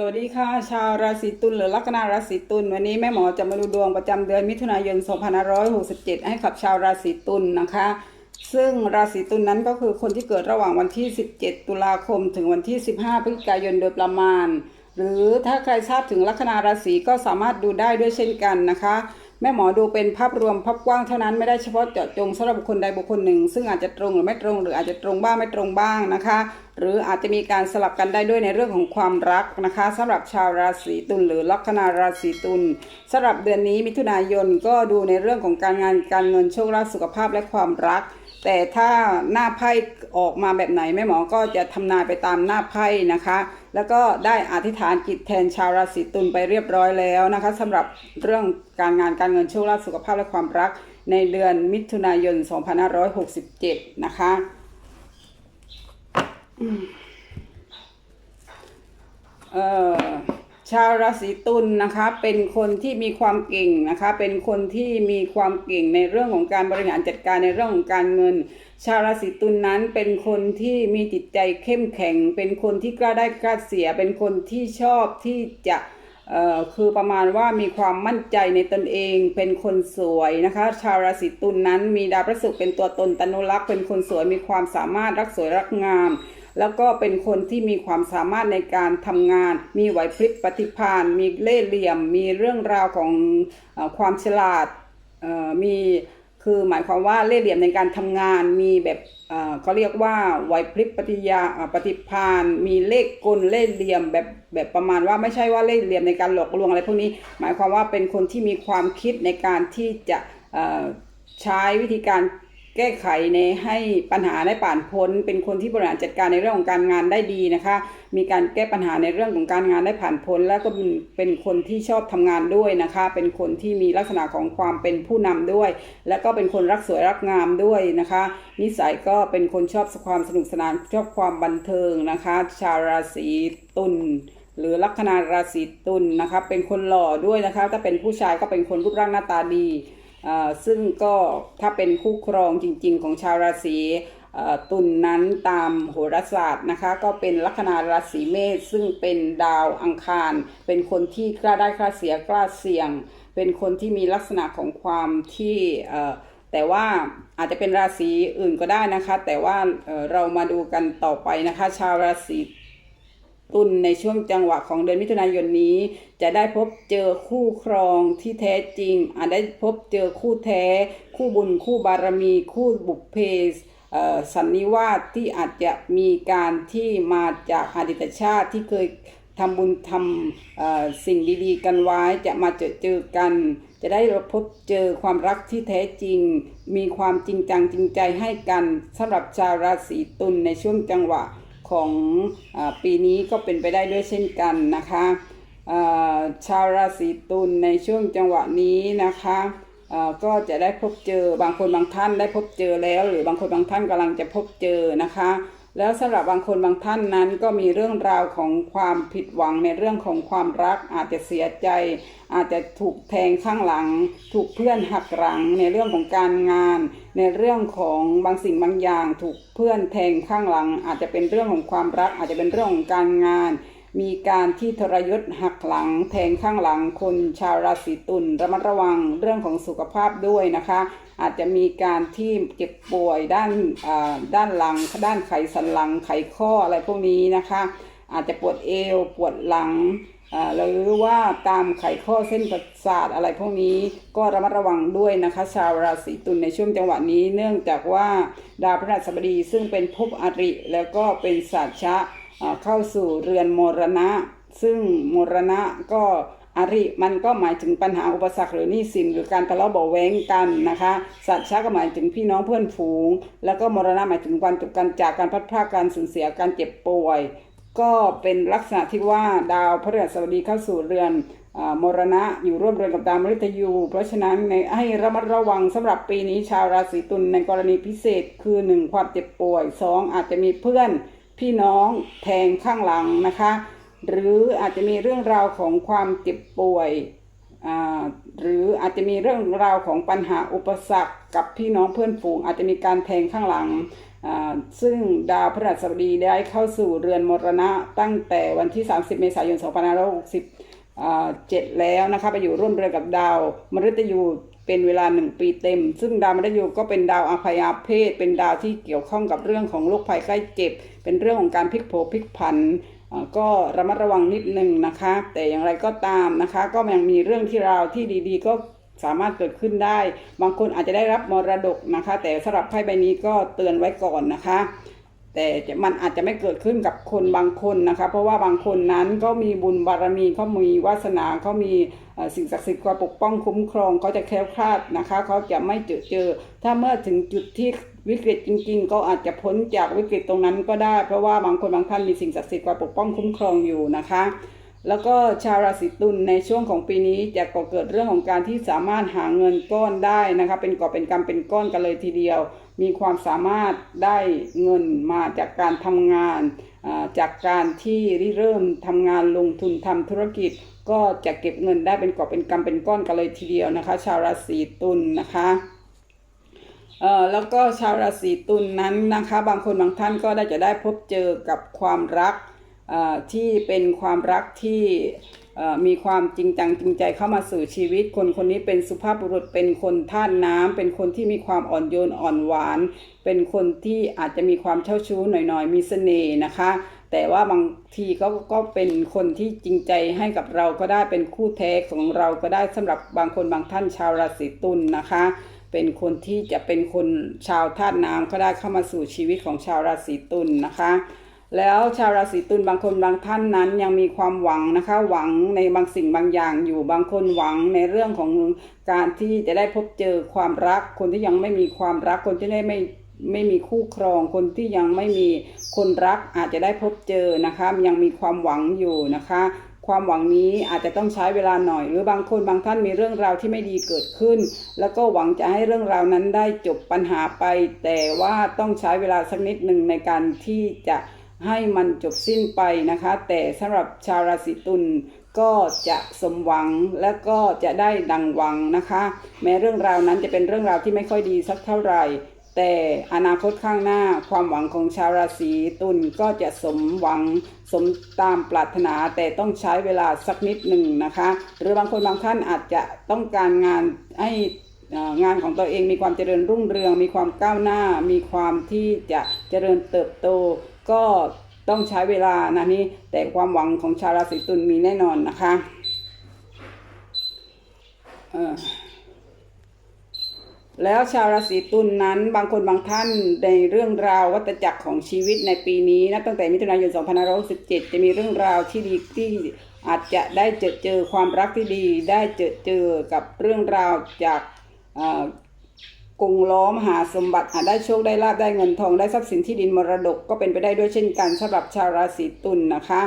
สวัสดีค่ะ ชาวราศีตุลหรือลัคนาราศีตุลวันนี้แม่หมอจะมาดูดวงประจำเดือนมิถุนายน 2567 ให้กับชาวราศีตุลนะคะ ซึ่งราศีตุลนั้นก็คือคนที่เกิดระหว่างวันที่ 17 ตุลาคม ถึงวันที่ 15 พฤศจิกายนโดยประมาณ หรือถ้าใครทราบถึงลัคนาราศีก็สามารถดูได้ด้วยเช่นกันนะคะ แม่หมอดูเป็นภาพรวมภาพกว้างเท่านั้นไม่ได้เฉพาะเจาะจงสำหรับบุคคลใดบุคคลหนึ่ง ซึ่งอาจจะตรงหรือไม่ตรง หรืออาจจะตรงบ้างไม่ตรงบ้างนะคะ หรืออาจจะมีการสลับกันได้ด้วยในเรื่องของความรักนะคะสำหรับชาวราศีตุลหรือลัคนาราศีตุลสำหรับเดือนนี้มิถุนายนก็ดูในเรื่องของการงานการเงินโชคลาภสุขภาพและความรัก แต่ถ้าหน้าไพ่ออกมาแบบไหนแม่หมอก็จะทำนายไปตามหน้าไพ่นะคะ แล้วก็ได้อธิษฐานจิตแทนชาวราศีตุลไปเรียบร้อยแล้วนะคะสำหรับเรื่องการงานการเงินโชคลาภสุขภาพและความรักในเดือนมิถุนายน 2567 นะคะเอ่อ ชาวราศีตุลนะคะ เป็นคนที่มีความเก่งนะคะ เป็นคนที่มีความเก่งในเรื่องของการบริหารจัดการในเรื่องของการเงิน ชาวราศีตุลนั้นเป็นคนที่มีจิตใจเข้มแข็ง เป็นคนที่กล้าได้กล้าเสีย เป็นคนที่ชอบที่จะเอ่อคือประมาณว่ามีความมั่นใจในตนเอง เป็นคนสวยนะคะ ชาวราศีตุลนั้นมีดาวพระศุกร์เป็นตัวตนตนุรักษ์เป็นคนสวยมีความสามารถรักสวยรักงาม แล้วก็เป็นคนที่มีความสามารถในการทำงาน มีไหวพริบปฏิภาณมีเล่ห์เหลี่ยม มีเรื่องราวของอความฉลาดมีคือหมายความว่าเล่ห์เหลี่ยมในการทำงาน มีแบบเขาเรียกว่าไหวพริบปฏิยาปฏิภาณมีเลขกลเล่ห์เหลี่ยมแบบแบบประมาณว่าไม่ใช่ว่าเล่ห์เหลี่ยมในการหลอกลวงอะไรพวกนี้ หมายความว่าเป็นคนที่มีความคิดในการที่จะใช้วิธีการ แก้ไขในให้ปัญหาได้ผ่านพ้น เป็นคนที่บริหารจัดการในเรื่องของการงานได้ดีนะคะ มีการแก้ปัญหาในเรื่องของการงานได้ผ่านพ้น แล้วก็เป็นคนที่ชอบทำงานด้วยนะคะ เป็นคนที่มีลักษณะของความเป็นผู้นำด้วย แล้วก็เป็นคนรักสวยรักงามด้วยนะคะ นิสัยก็เป็นคนชอบความสนุกสนานชอบความบันเทิงนะคะ ชาวราศีตุลหรือลัคนาราศีตุลนะคะ เป็นคนหล่อด้วยนะคะถ้าเป็นผู้ชายก็เป็นคนรูปร่างหน้าตาดี ซึ่งก็ถ้าเป็นคู่ครองจริง ๆ ของชาวราศีตุลนั้นตามโหราศาสตร์นะคะก็เป็นลัคนาราศีเมษซึ่งเป็นดาวอังคาร เป็นคนที่กล้าได้กล้าเสียกล้าเสี่ยง เป็นคนที่มีลักษณะของความที่แต่ว่าอาจจะเป็นราศีอื่นก็ได้นะคะ แต่ว่าเรามาดูกันต่อไปนะคะ ชาวราศี ตุลในช่วงจังหวะของเดือนมิถุนายนนี้ จะได้พบเจอคู่ครองที่แท้จริง อาจได้พบเจอคู่แท้ คู่บุญคู่บารมี คู่บุพเพเอ่อสันนิวาสที่อาจจะมีการที่มาจากอดีตชาติที่เคยทำบุญทำสิ่งดีๆ กันไว้จะมาเจอเจอกัน จะได้พบเจอความรักที่แท้จริง มีความจริงจังจริงใจให้กันสำหรับชาวราศีตุลในช่วงจังหวะ ของอปีนี้ก็เป็นไปได้ด้วยเช่นกันนะคะชาวราศีตุลในช่วงจังหวะนี้นะคะก็จะได้พบเจอบางคนบางท่านได้พบเจอแล้ว หรือบางคนบางท่านกำลังจะพบเจอนะคะ แล้วสำหรับบางคนบางท่านนั้นก็มีเรื่องราวของความผิดหวังในเรื่องของความรัก อาจจะเสียใจ อาจจะถูกแทงข้างหลัง ถูกเพื่อนหักหลังในเรื่องของการงาน ในเรื่องของบางสิ่งบางอย่าง ถูกเพื่อนแทงข้างหลัง อาจจะเป็นเรื่องของความรัก อาจจะเป็นเรื่องของการงาน มีการที่ทรยศหักหลังแทงข้างหลังคนชาวราศีตุลระมัดระวังเรื่องของสุขภาพด้วยนะคะ อาจจะมีการที่เจ็บป่วยด้านด้านหลัง ด้านไขสันหลังไขข้ออะไรพวกนี้นะคะ อาจจะปวดเอวปวดหลังหรือว่าตามไขข้อเส้นประสาทอะไรพวกนี้ก็ระมัดระวังด้วยนะคะ ชาวราศีตุลในช่วงจังหวะนี้ เนื่องจากว่าดาวพฤหัสบดีซึ่งเป็นภพอริแล้วก็เป็นศาสชะอ่า เข้าสู่เรือนมรณะ ซึ่งมรณะก็อริมันก็หมายถึงปัญหาอุปสรรคหรือหนี้สินหรือการทะเลาะเบาแว้งกันนะคะสัตว์ชาก็หมายถึงพี่น้องเพื่อนฝูง แล้วก็มรณะหมายถึงการจบกันจากการพัดพรากการสูญเสียการเจ็บป่วย ก็เป็นลักษณะที่ว่าดาวพฤหัสบดีเข้าสู่เรือนอมรณะอยู่ร่วมเรือนกับดาวมฤตยู เพราะฉะนั้นในให้ระมัดระวังสำหรับปีนี้ชาวราศีตุลในกรณีพิเศษคือหนึ่งความเจ็บป่วยสองอาจจะมีเพื่อน พี่น้องแทงข้างหลังนะคะ หรืออาจจะมีเรื่องราวของความเจ็บป่วยหรืออาจจะมีเรื่องราวของปัญหาอุปสรรคกับพี่น้องเพื่อนฝูง อาจจะมีการแทงข้างหลัง ซึ่งดาวพฤหัสบดีได้เข้าสู่เรือนมรณะตั้งแต่วันที่ 30 เมษายน 2560อ่าเจ็ดแล้วนะคะไปอยู่ร่วมเรือนกับดาวมฤตยู เป็นเวลาหนึ่งปีเต็ม ซึ่งดาวมฤตยูก็เป็นดาวอาพยาเพศ เป็นดาวที่เกี่ยวข้องกับเรื่องของโรคภัยไข้เจ็บ เป็นเรื่องของการพลิกโผพลิกผันก็ระมัดระวังนิดนึงนะคะ แต่อย่างไรก็ตามนะคะ ก็ยังมีเรื่องที่ราวที่ดีๆ ก็สามารถเกิดขึ้นได้ บางคนอาจจะได้รับมรดกนะคะ แต่สำหรับไพ่ใบนี้ก็เตือนไว้ก่อนนะคะ แต่มันอาจจะไม่เกิดขึ้นกับคนบางคนนะคะ เพราะว่าบางคนนั้นก็มีบุญบารมีเขามีวาสนาเขามีสิ่งศักดิ์สิทธิ์คอยปกป้องคุ้มครองเขาจะแคล้วคลาดนะคะเขาจะไม่เจอเจอ ถ้าเมื่อถึงจุดที่วิกฤตจริง ๆ ก็อาจจะพ้นจากวิกฤตตรงนั้นก็ได้ เพราะว่าบางคนบางท่านมีสิ่งศักดิ์สิทธิ์คอยปกป้องคุ้มครองอยู่นะคะ แล้วก็ชาวราศีตุลในช่วงของปีนี้จะก่อเกิดเรื่องของการที่สามารถหาเงินก้อนได้นะคะเป็นก่อเป็นกำเป็นก้อนกันเลยทีเดียว มีความสามารถได้เงินมาจากการทำงาน จากการที่ริเริ่มทำงานลงทุนทำธุรกิจ ก็จะเก็บเงินได้เป็นก่อเป็นกำเป็นก้อนกันเลยทีเดียวนะคะ ชาวราศีตุลนะคะเอ่อแล้วก็ชาวราศีตุลนนั้นนะคะ บางคนบางท่านก็ได้จะได้พบเจอกับความรัก ที่เป็นความรักที่มีความจริงจังจริงใจเข้ามาสู่ชีวิต คนคนนี้เป็นสุภาพบุรุษเป็นคนท่านน้ำเป็นคนที่มีความอ่อนโยนอ่อนหวาน เป็นคนที่อาจจะมีความเช่าชู้หน่อยๆ มีเสน่ห์นะคะ แต่ว่าบางทีก็ก็เป็นคนที่จริงใจให้กับเราก็ได้เป็นคู่แท้ของเราก็ได้สำหรับบางคนบางท่านชาวราศีตุลนะคะ เป็นคนที่จะเป็นคนชาวธาตุน้ำก็ได้เข้ามาสู่ชีวิตของชาวราศีตุลนะคะ แล้วชาวราศีตุลบางคนบางท่านนั้นยังมีความหวังนะคะ หวังในบางสิ่งบางอย่างอยู่บางคนหวังในเรื่องของการที่จะได้พบเจอความรัก คนที่ยังไม่มีความรักคนที่ได้ไม่ไม่มีคู่ครอง คนที่ยังไม่มีคนรักอาจจะได้พบเจอนะคะ ยังมีความหวังอยู่นะคะความหวังนี้อาจจะต้องใช้เวลาหน่อย หรือบางคนบางท่านมีเรื่องราวที่ไม่ดีเกิดขึ้น แล้วก็หวังจะให้เรื่องราวนั้นได้จบปัญหาไป แต่ว่าต้องใช้เวลาสักนิดหนึ่งในการที่จะ ให้มันจบสิ้นไปนะคะ แต่สำหรับชาวราศีตุลก็จะสมหวังและก็จะได้ดังหวังนะคะ แม้เรื่องราวนั้นจะเป็นเรื่องราวที่ไม่ค่อยดีสักเท่าไหร่ แต่อนาคตข้างหน้าความหวังของชาวราศีตุลก็จะสมหวังสมตามปรารถนาแต่ต้องใช้เวลาสักนิดหนึ่งนะคะ หรือบางคนบางท่านอาจจะต้องการงานให้งานของตัวเองมีความเจริญรุ่งเรือง มีความก้าวหน้า มีความที่จะเจริญเติบโต ก็ต้องใช้เวลานะนี่แต่ความหวังของชาวราศีตุลมีแน่นอนนะคะแล้วชาวราศีตุลนนั้นบางคนบางท่านในเรื่องราววัฏจักรของชีวิตในปีนี้นับตั้งแต่มิถุนายน 2567 จะมีเรื่องราวที่ดีที่อาจจะได้เจอเจอความรักที่ดี ได้เจอเจอกับเรื่องราวจาก กงล้อมหาสมบัติอาจได้โชคได้ลาบได้เงินทองได้ทรัพย์สินที่ดินมรดกก็เป็นไปได้ด้วยเช่นกันสำหรับชาวราศีตุลนะคะ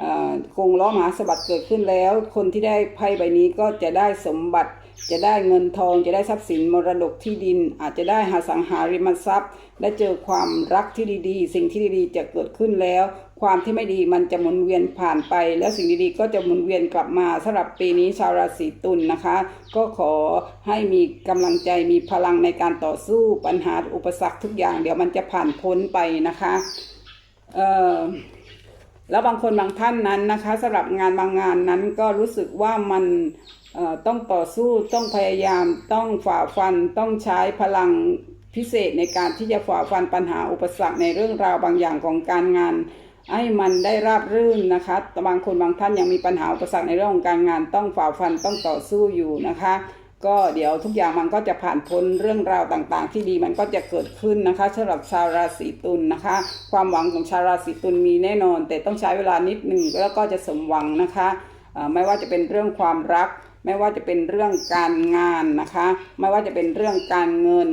เอ่อกงล้อมหาสมบัติเกิดขึ้นแล้ว คนที่ได้ไพ่ใบนี้ก็จะได้สมบัติ จะได้เงินทองจะได้ทรัพย์สินมรดกที่ดิน อาจจะได้หาสังหาริมทรัพย์ได้เจอความรักที่ดีๆ สิ่งที่ดีๆ จะเกิดขึ้นแล้ว ความที่ไม่ดีมันจะหมุนเวียนผ่านไป แล้วสิ่งดีๆก็จะหมุนเวียนกลับมาสำหรับปีนี้ชาวราศีตุลนะคะ ก็ขอให้มีกำลังใจมีพลังในการต่อสู้ปัญหาอุปสรรคทุกอย่าง เดี๋ยวมันจะผ่านพ้นไปนะคะเอ่อแล้วบางคนบางท่านนั้นนะคะสำหรับงานบางงานนั้นก็รู้สึกว่ามัน ต้องต่อสู้ต้องพยายามต้องฝ่าฟันต้องใช้พลังพิเศษในการที่จะฝ่าฟันปัญหาอุปสรรคในเรื่องราวบางอย่างของการงานให้มันได้ราบรื่นนะคะบางคนบางท่านยังมีปัญหาอุปสรรคในเรื่องของการงาน ต้องฝ่าฟันต้องต่อสู้อยู่นะคะ ก็เดี๋ยวทุกอย่างมันก็จะผ่านพ้นเรื่องราวต่างๆ ที่ดีมันก็จะเกิดขึ้นนะคะสำหรับชาวราศีตุลนะคะ ความหวังของชาวราศีตุลมีแน่นอน แต่ต้องใช้เวลานิดหนึ่งแล้วก็จะสมหวังนะคะไม่ว่าจะเป็นเรื่องความรัก ไม่ว่าจะเป็นเรื่องการงานนะคะ ไม่ว่าจะเป็นเรื่องการเงิน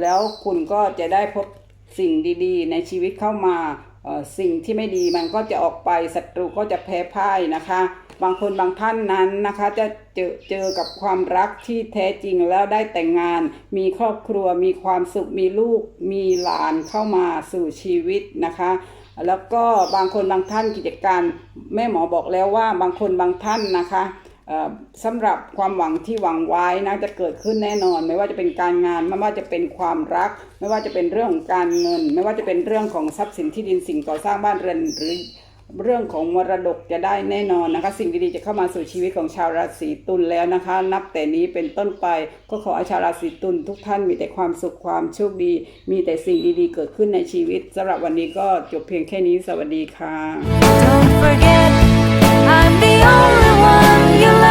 แล้วคุณก็จะได้พบสิ่งดีๆ ในชีวิตเข้ามาสิ่งที่ไม่ดีมันก็จะออกไปศัตรูก็จะแพ้พ่ายนะคะ บางคนบางท่านนั้นนะคะจะเจอเจอกับความรักที่แท้จริงแล้วได้แต่งงาน มีครอบครัวมีความสุขมีลูก มีหลานเข้ามาสู่ชีวิตนะคะ แล้วก็บางคนบางท่านกิจการแม่หมอบอกแล้วว่าบางคนบางท่านนะคะ สำหรับความหวังที่หวังไว้นะจะเกิดขึ้นแน่นอน ไม่ว่าจะเป็นการงาน ไม่ว่าจะเป็นความรัก ไม่ว่าจะเป็นเรื่องของการเงิน ไม่ว่าจะเป็นเรื่องของทรัพย์สินที่ดินสิ่งก่อสร้างบ้านเรือนหรือเรื่องของมรดกจะได้แน่นอนนะคะ สิ่งดีๆจะเข้ามาสู่ชีวิตของชาวราศีตุลแล้วนะคะ นับแต่นี้เป็นต้นไปก็ขอให้ชาวราศีตุลทุกท่านมีแต่ความสุขความโชคดี มีแต่สิ่งดีๆ เกิดขึ้นในชีวิตสำหรับวันนี้ก็จบเพียงแค่นี้สวัสดีค่ะ one you